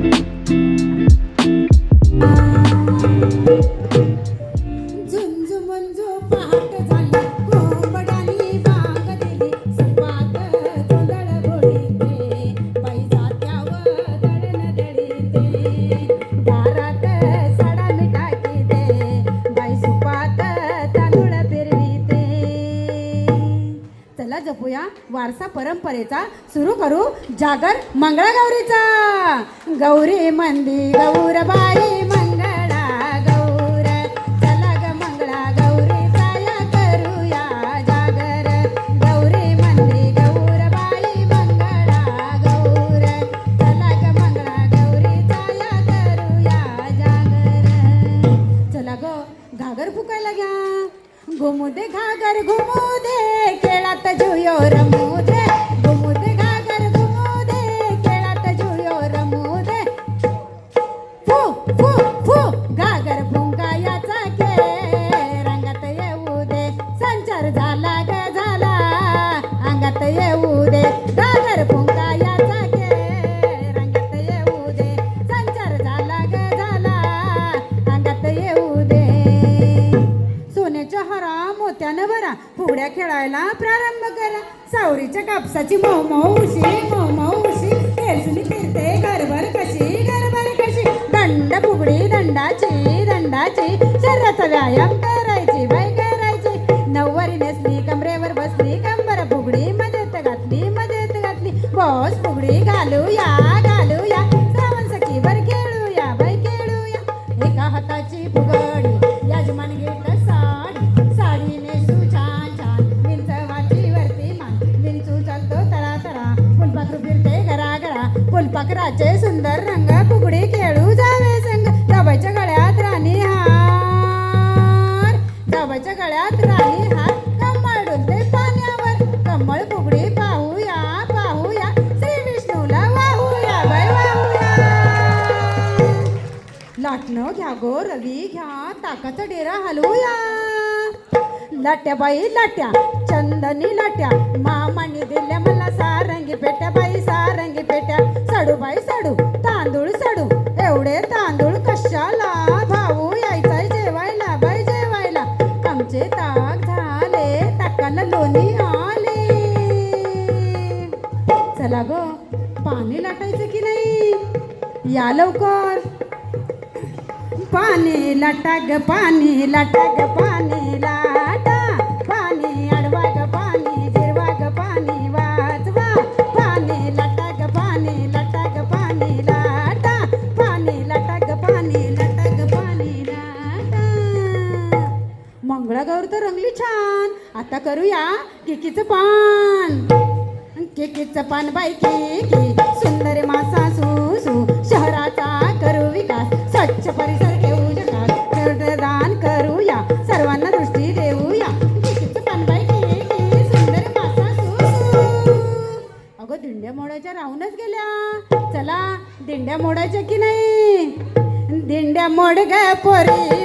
Thank you वारसा परंपरेचा सुरू करू जागर मंगळागौरीचा. गौरी मंदी गौरबाई मंगळा गौर चला ग मंगळा गौरी या करूया जागर. गौरी मंदी गौरबाई मंगळा गौर चला ग मंगळा गौरी या करूया जागर. चला ग घागर फुकायला घ्या. घुमू दे घागर घुमू दे खेळात जुयो रमू दे घुमू दे घागर घुमू दे खेळात जुयो रमू दे फू फू फू घागर भुंगायाचा खेळ रंगात येऊ दे संचार झाला ग झाला. अंगात येऊ दे घागर भुंगाया करायला प्रारंभ करा. सावरीच्या कापसाची मऊ मऊ उशी मऊ मऊ उशी. खेळसुनी फिरते घरभर कशी घरभर कशी. दंड फुगडी दंडाची दंडाची. शरीराचा व्यायाम करायची बाई करायची. नऊवारी नेसली कमरेवर बसली कंबर फुगडी मजेत घातली मजेत घातली. बॉस फुगडी घालूया. स्वयंपाक फुलपाखराचे सुंदर रंग फुगडी खेळू जावे संग. जाबाच्या गळ्यात राणी हार. जाबाच्या गळ्यात राणी हार. कमळ डुलते पाण्यावर. कमळ फुगडी पाहूया पाहूया. श्री विष्णूला वाहूया बाय वाहूया. लाटणं घ्या गो रवी घ्या ताकाचा डेरा हलवूया. लाट्या बाई लाट्या चंदनी लाट्या मामाने दिल्या एवढे तांदूळ कशाला भाऊ? यायचाय जेवायला बाई जेवायला. आमचे ताक झाले ताकाला लोणी आले. चला ग पाणी लाटायचं की नाही? या लवकर. पाणी लाटा ग पाणी लाटा ग पाणी लाटा मंगळागौर तर रंगली छान. आता करूया केकीचं पान. केकीचं पान बाई केकी. सुंदर मासा सुसू. शहराचा करू विकास. स्वच्छ परिसर ठेवू जगात दान करूया. सर्वांना दृष्टी देऊया. केकीचं पान बाई की सुंदर मासा सुसू. अगं दिंड्या मोडाच्या राहूनच गेल्या. चला दिंड्या मोडायच्या की नाही? दिंड्या मोड ग पोरी.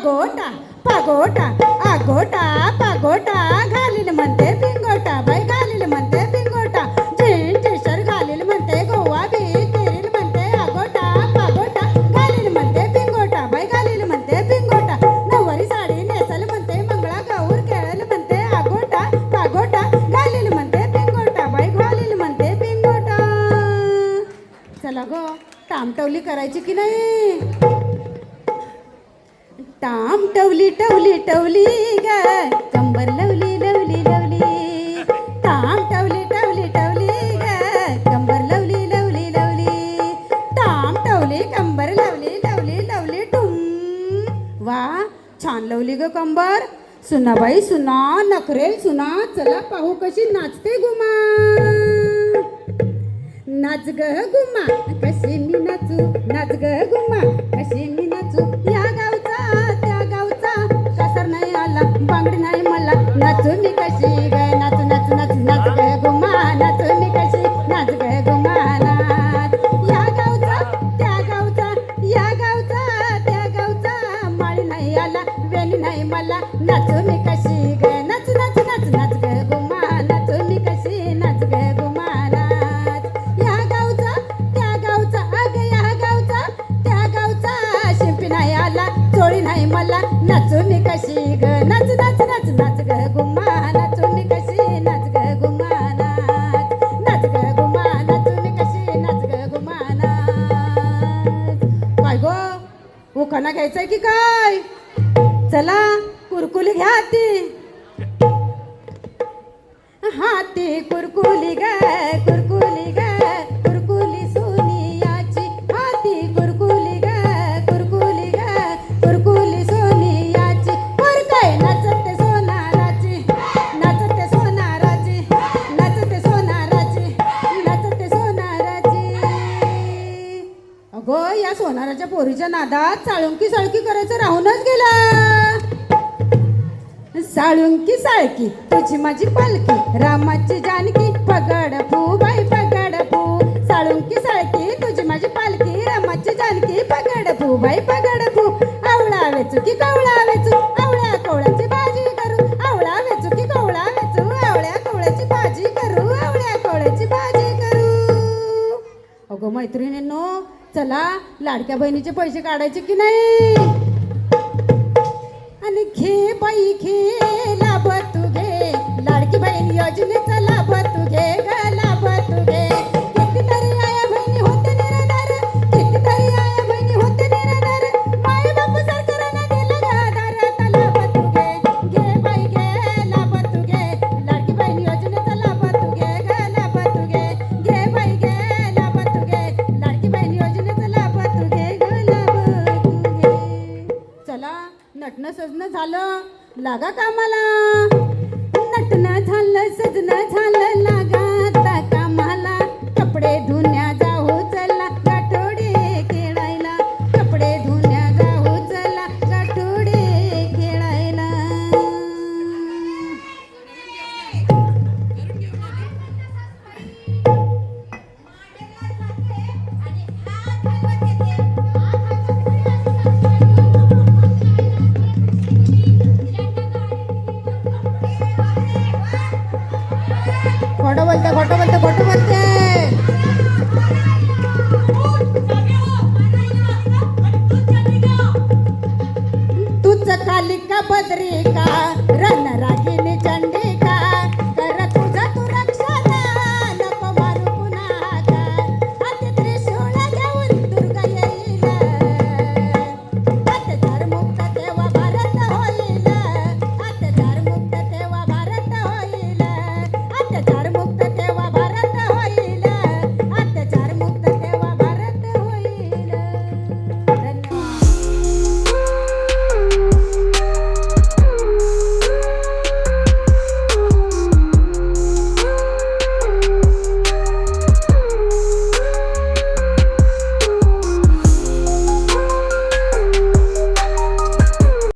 आगोटा पागोटा आगोटा पागोटा घालील म्हणते पिंगोटा बाई घालील म्हणते पिंगोटा जीन टी शर्ट घालील म्हणते गोवा बीच फिरील म्हणते आगोटा पागोटा घालील म्हणते पिंगोटा बाई घालील म्हणते पिंगोटा नऊवारी साडी नेसल म्हणते मंगळा गौर खेळल म्हणते आगोटा पागोटा घालील म्हणते पिंगोटा बाई घालील म्हणते पिंगोटा. चला गो टामटवली करायची की नाही? टाम टवली टवली टवली ग. कंबर लवली लवली लवली. टाम टवली टवली टवली ग. कंबर लवली लवली लवली. टाम टवली कंबर लवली लवली लवली टुम. वा छान लवली ग कंबर. सुनाबाई सुना नखरेल सुना चला पाहू कशी नाचते गुमा. नाच ग गुमा कशी मी नाचू नाच ग गुमा कशी मी नाचू. लोकांना घ्यायचंय की काय? चला कुरकुली घ्या हाती. हाती कुरकुली ग नादात साळुंकी साळकी करायचं राहूनच गेला. साळुंकी साळकी तुझी माझी पालखी रामाची जानकी पगड फू बाई पगड फू. साळुंकी साळकी तुझी माझी पालखी रामाची जानकी पगड फू बाई पगड फू. आवळा वेचू की कावळा वेचू आवळ्या कोवळ्याची भाजी करू. आवळा वेचू की कावळा वेचू आवळ्या कोवळ्याची भाजी करू. आवळ्या कोवळ्याची भाजी करू. अगो मैत्रिणींनो चला लाडक्या बहिणीचे पैसे काढायचे की नाही? आणि घे बाई घे. लागा कामाला. नटणं झालं सजणं झालं